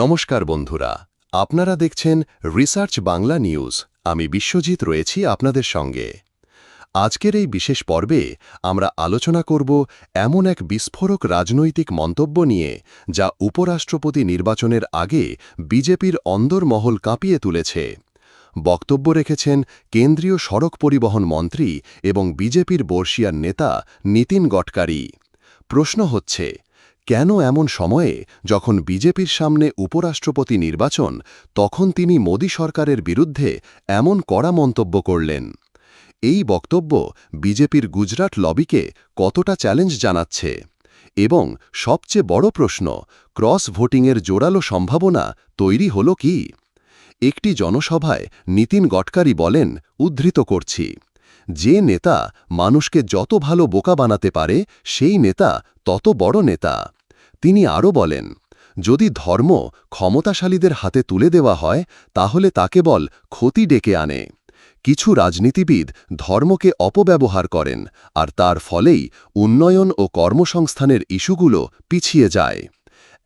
নমস্কার বন্ধুরা, আপনারা দেখছেন রিসার্চ বাংলা নিউজ। আমি বিশ্বজিৎ রয়েছি আপনাদের সঙ্গে। আজকের এই বিশেষ পর্বে আমরা আলোচনা করব এমন এক বিস্ফোরক রাজনৈতিক মন্তব্য নিয়ে, যা উপরাষ্ট্রপতি নির্বাচনের আগে বিজেপির অন্দরমহল কাঁপিয়ে তুলেছে। বক্তব্য রেখেছেন কেন্দ্রীয় সড়ক পরিবহন মন্ত্রী এবং বিজেপির বর্ষিয়ার নেতা নীতিন গডকারি। প্রশ্ন হচ্ছে কেন এমন সময়ে যখন বিজেপির সামনে উপরাষ্ট্রপতি নির্বাচন, তখন তিনি মোদী সরকারের বিরুদ্ধে এমন কড়া মন্তব্য করলেন? এই বক্তব্য বিজেপির গুজরাট লবিকে কতটা চ্যালেঞ্জ জানাচ্ছে? এবং সবচেয়ে বড় প্রশ্ন, ক্রস ভোটিংয়ের জোরালো সম্ভাবনা তৈরি হল কি? একটি জনসভায় নীতিন গডকারি বলেন, উদ্ধৃত করছি। যে নেতা মানুষকে যত ভালো বোকা বানাতে পারে, সেই নেতা তত বড় নেতা। তিনি আরও বলেন, যদি ধর্ম ক্ষমতাশালীদের হাতে তুলে দেওয়া হয়, তাহলে তা কেবল ক্ষতি ডেকে আনে। কিছু রাজনীতিবিদ ধর্মকে অপব্যবহার করেন, আর তার ফলেই উন্নয়ন ও কর্মসংস্থানের ইস্যুগুলো পিছিয়ে যায়।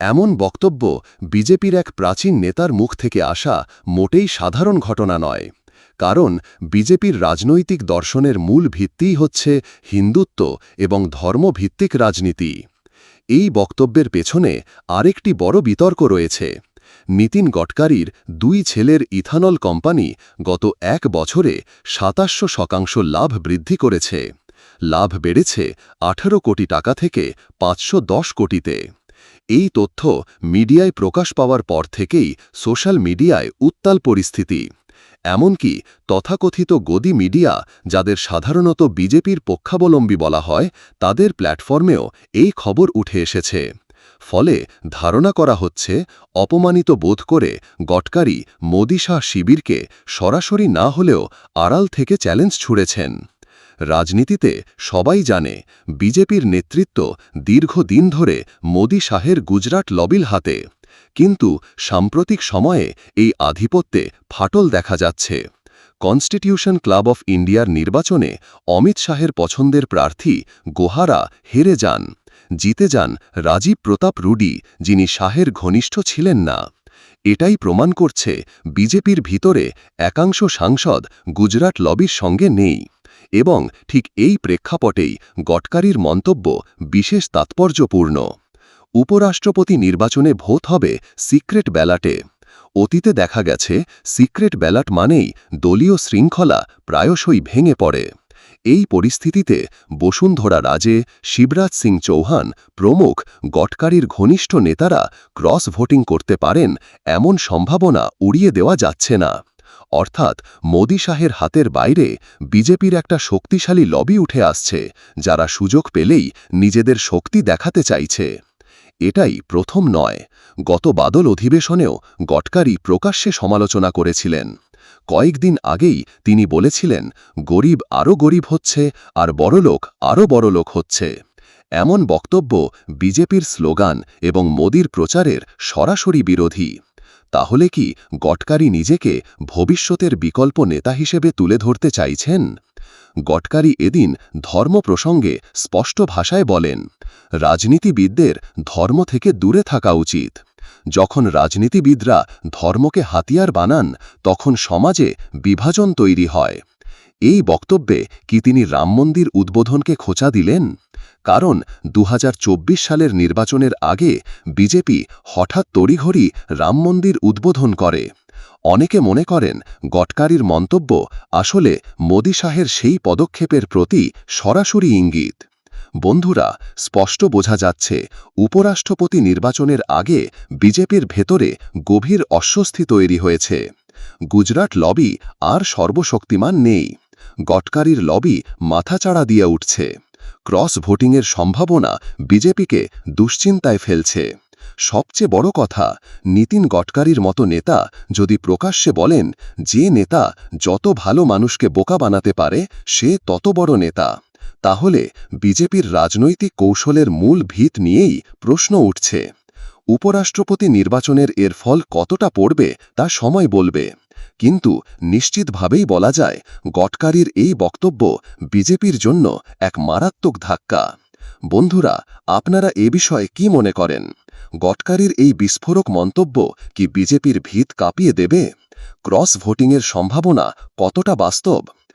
এমন বক্তব্য বিজেপির এক প্রাচীন নেতার মুখ থেকে আসা মোটেই সাধারণ ঘটনা নয়। কারণ বিজেপির রাজনৈতিক দর্শনের মূল ভিত্তিই হচ্ছে হিন্দুত্ব এবং ধর্মভিত্তিক রাজনীতি। এই বক্তব্যের পেছনে আরেকটি বড় বিতর্ক রয়েছে। নীতিন গডকারির দুই ছেলের ইথানল কোম্পানি গত এক বছরে সাতাশশো শতাংশ লাভ বৃদ্ধি করেছে। লাভ বেড়েছে আঠারো কোটি টাকা থেকে পাঁচশো দশ কোটিতে। এই তথ্য মিডিয়ায় প্রকাশ পাওয়ার পর থেকেই সোশ্যাল মিডিয়ায় উত্তাল পরিস্থিতি। এমনকি তথাকথিত গদি মিডিয়া, যাদের সাধারণত বিজেপির পক্ষাবলম্বী বলা হয়, তাদের প্ল্যাটফর্মেও এই খবর উঠে এসেছে। ফলে ধারণা করা হচ্ছে, অপমানিত বোধ করে গটকারি মোদি শাহ শিবিরকে সরাসরি না হলেও আড়াল থেকে চ্যালেঞ্জ ছুড়েছেন। রাজনীতিতে সবাই জানে, বিজেপির নেতৃত্ব দীর্ঘদিন ধরে মোদি শাহের গুজরাট লবিল হাতে। কিন্তু সাম্প্রতিক সময়ে এই আধিপত্যে ফাটল দেখা যাচ্ছে। কনস্টিটিউশন ক্লাব অফ ইন্ডিয়ার নির্বাচনে অমিত শাহের পছন্দের প্রার্থী গোহারা হেরে যান। জিতে যান রাজীব প্রতাপ রুডি, যিনি শাহের ঘনিষ্ঠ ছিলেন না। এটাই প্রমাণ করছে বিজেপির ভিতরে একাংশ সাংসদ গুজরাট লবির সঙ্গে নেই এবং ঠিক এই প্রেক্ষাপটেই গটকারির মন্তব্য বিশেষ তাৎপর্যপূর্ণ। উপরাষ্ট্রপতি নির্বাচনে ভোট হবে সিক্রেট ব্যালাটে। অতীতে দেখা গেছে, সিক্রেট ব্যালট মানেই দলীয় শৃঙ্খলা প্রায়শই ভেঙে পড়ে। এই পরিস্থিতিতে বসুন্ধরা রাজে শিবরাজ সিং চৌহান প্রমুখ গটকারীর ঘনিষ্ঠ নেতারা ক্রস ভোটিং করতে পারেন এমন সম্ভাবনা উড়িয়ে দেওয়া যাচ্ছে না। অর্থাৎ মোদী শাহের হাতের বাইরে বিজেপির একটা শক্তিশালী লবি উঠে আসছে, যারা সুযোগ পেলেই নিজেদের শক্তি দেখাতে চাইছে। এটাই প্রথম নয়। গত বাদল অধিবেশনেও গটকারি প্রকাশ্যে সমালোচনা করেছিলেন। কয়েকদিন আগেই তিনি বলেছিলেন, গরিব আরও গরিব হচ্ছে আর বড়লোক আরও বড়লোক হচ্ছে। এমন বক্তব্য বিজেপির স্লোগান এবং মোদির প্রচারের সরাসরি বিরোধী। তাহলে কি গটকারি নিজেকে ভবিষ্যতের বিকল্প নেতা হিসেবে তুলে ধরতে চাইছেন? গটকারি এদিন ধর্ম প্রসঙ্গে স্পষ্ট ভাষায় বলেন রাজনীতিবিদদের ধর্ম থেকে দূরে থাকা উচিত। যখন রাজনীতিবিদরা ধর্মকে হাতিয়ার বানান, তখন সমাজে বিভাজন তৈরি হয়। এই বক্তব্যে কি তিনি রাম মন্দির উদ্বোধনকে খোঁচা দিলেন? কারণ দু হাজার চব্বিশ সালের নির্বাচনের আগে বিজেপি হঠাৎ তড়িঘড়ি রাম মন্দির উদ্বোধন করে। অনেকে মনে করেন গটকারির মন্তব্য আসলে মোদি শাহের সেই পদক্ষেপের প্রতি সরাসরি ইঙ্গিত। বন্ধুরা, স্পষ্ট বোঝা যাচ্ছে, উপরাষ্ট্রপতি নির্বাচনের আগে বিজেপির ভেতরে গভীর অস্বস্তি তৈরি হয়েছে। গুজরাট লবি আর সর্বশক্তিমান নেই। গটকারির লবি মাথাচাড়া দিয়ে উঠছে। ক্রস ভোটিংয়ের সম্ভাবনা বিজেপিকে দুশ্চিন্তায় ফেলছে। সবচেয়ে বড় কথা, নীতিন গটকারির মতো নেতা যদি প্রকাশ্যে বলেন, যে নেতা যত ভালো মানুষকে বোকা বানাতে পারে, সে তত বড় নেতা। তাহলে বিজেপির রাজনৈতিক কৌশলের মূল ভিত নিয়েই প্রশ্ন উঠছে। উপরাষ্ট্রপতি নির্বাচনের এর ফল কতটা পড়বে তা সময় বলবে। কিন্তু নিশ্চিতভাবেই বলা যায় গটকারির এই বক্তব্য বিজেপির জন্য এক মারাত্মক ধাক্কা। বন্ধুরা, আপনারা এ বিষয়ে কি মনে করেন? গটকারির এই বিস্ফোরক মন্তব্য কি বিজেপির ভিত কাঁপিয়ে দেবে? ক্রস ভোটিংয়ের সম্ভাবনা কতটা বাস্তব?